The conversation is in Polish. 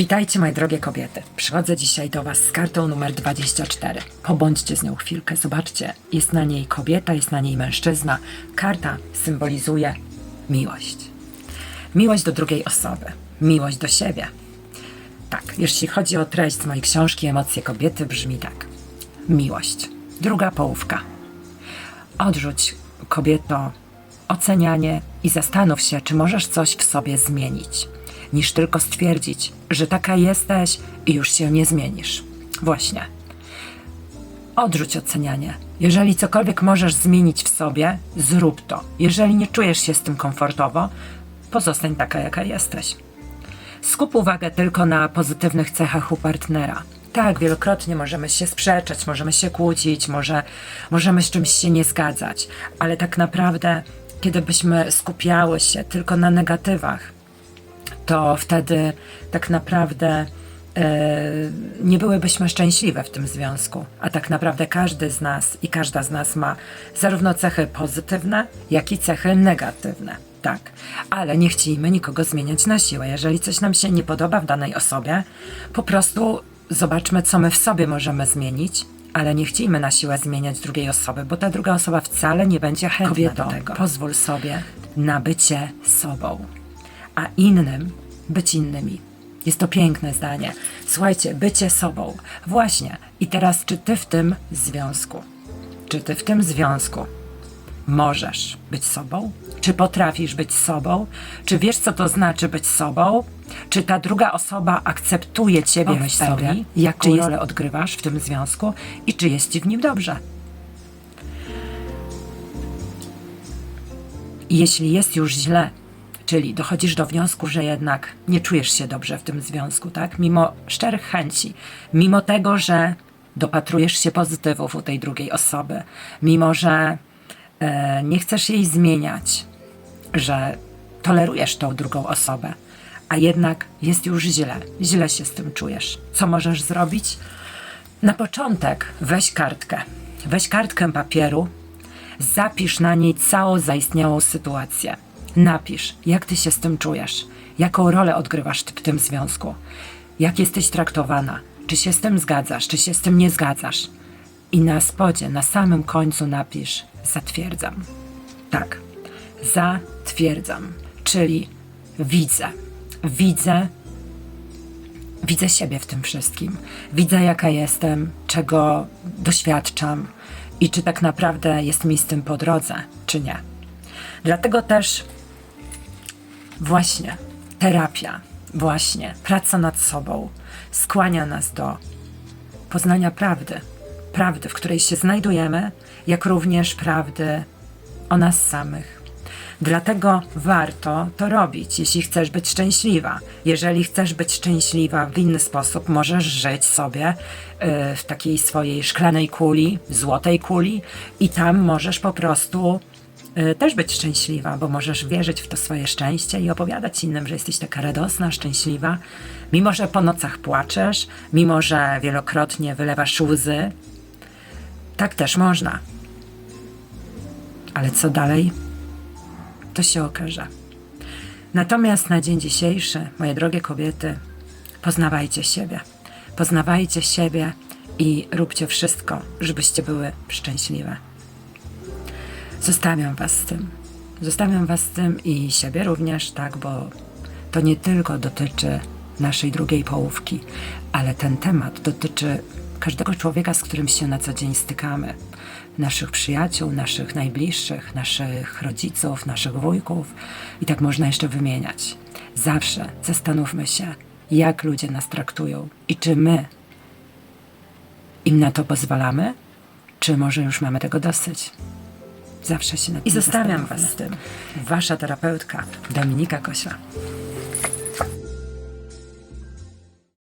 Witajcie, moje drogie kobiety. Przychodzę dzisiaj do Was z kartą numer 24. Pobądźcie z nią chwilkę, zobaczcie. Jest na niej kobieta, jest na niej mężczyzna. Karta symbolizuje miłość. Miłość do drugiej osoby, miłość do siebie. Tak, jeśli chodzi o treść z mojej książki Emocje kobiety, brzmi tak. Miłość. Druga połówka. Odrzuć, kobieto, ocenianie i zastanów się, czy możesz coś w sobie zmienić, niż tylko stwierdzić, że taka jesteś i już się nie zmienisz. Właśnie. Odrzuć ocenianie. Jeżeli cokolwiek możesz zmienić w sobie, zrób to. Jeżeli nie czujesz się z tym komfortowo, pozostań taka, jaka jesteś. Skup uwagę tylko na pozytywnych cechach u partnera. Tak, wielokrotnie możemy się sprzeczać, możemy się kłócić, może, możemy z czymś się nie zgadzać, ale tak naprawdę, kiedy byśmy skupiały się tylko na negatywach, to wtedy tak naprawdę e, nie byłybyśmy szczęśliwe w tym związku. A tak naprawdę każdy z nas i każda z nas ma zarówno cechy pozytywne, jak i cechy negatywne. Tak, ale nie chcielibyśmy nikogo zmieniać na siłę. Jeżeli coś nam się nie podoba w danej osobie, po prostu zobaczmy, co my w sobie możemy zmienić, ale nie chcielibyśmy na siłę zmieniać drugiej osoby, bo ta druga osoba wcale nie będzie chętna Kobieto, do tego. Pozwól sobie na bycie sobą a innym być innymi. Jest to piękne zdanie. Słuchajcie, bycie sobą. Właśnie. I teraz, czy ty w tym związku, czy ty w tym związku możesz być sobą? Czy potrafisz być sobą? Czy wiesz, co to znaczy być sobą? Czy ta druga osoba akceptuje ciebie w sobie, Jaką czy jest- rolę odgrywasz w tym związku? I czy jest ci w nim dobrze? Jeśli jest już źle, czyli dochodzisz do wniosku, że jednak nie czujesz się dobrze w tym związku, tak? Mimo szczerych chęci, mimo tego, że dopatrujesz się pozytywów u tej drugiej osoby, mimo że e, nie chcesz jej zmieniać, że tolerujesz tą drugą osobę, a jednak jest już źle, źle się z tym czujesz. Co możesz zrobić? Na początek weź kartkę. Weź kartkę papieru, zapisz na niej całą zaistniałą sytuację. Napisz, jak ty się z tym czujesz, jaką rolę odgrywasz ty w tym związku, jak jesteś traktowana, czy się z tym zgadzasz, czy się z tym nie zgadzasz. I na spodzie, na samym końcu napisz zatwierdzam. Tak, zatwierdzam, czyli widzę, widzę widzę siebie w tym wszystkim. Widzę, jaka jestem, czego doświadczam i czy tak naprawdę jest mi z tym po drodze, czy nie. Dlatego też właśnie terapia, właśnie praca nad sobą skłania nas do poznania prawdy. Prawdy, w której się znajdujemy, jak również prawdy o nas samych. Dlatego warto to robić, jeśli chcesz być szczęśliwa. Jeżeli chcesz być szczęśliwa w inny sposób, możesz żyć sobie y, w takiej swojej szklanej kuli, złotej kuli, i tam możesz po prostu też być szczęśliwa, bo możesz wierzyć w to swoje szczęście i opowiadać innym, że jesteś taka radosna, szczęśliwa, mimo że po nocach płaczesz, mimo że wielokrotnie wylewasz łzy. Tak też można. Ale co dalej? to się okaże. Natomiast na dzień dzisiejszy, moje drogie kobiety, poznawajcie siebie. Poznawajcie siebie i róbcie wszystko, żebyście były szczęśliwe. Zostawiam Was z tym. Zostawiam Was z tym i siebie również, tak, bo to nie tylko dotyczy naszej drugiej połówki, ale ten temat dotyczy każdego człowieka, z którym się na co dzień stykamy. Naszych przyjaciół, naszych najbliższych, naszych rodziców, naszych wujków i tak można jeszcze wymieniać. Zawsze zastanówmy się, jak ludzie nas traktują i czy my im na to pozwalamy, czy może już mamy tego dosyć. Zawsze się nad I tym zostawiam zastanówmy. was z tym. Wasza terapeutka Dominika Kośla.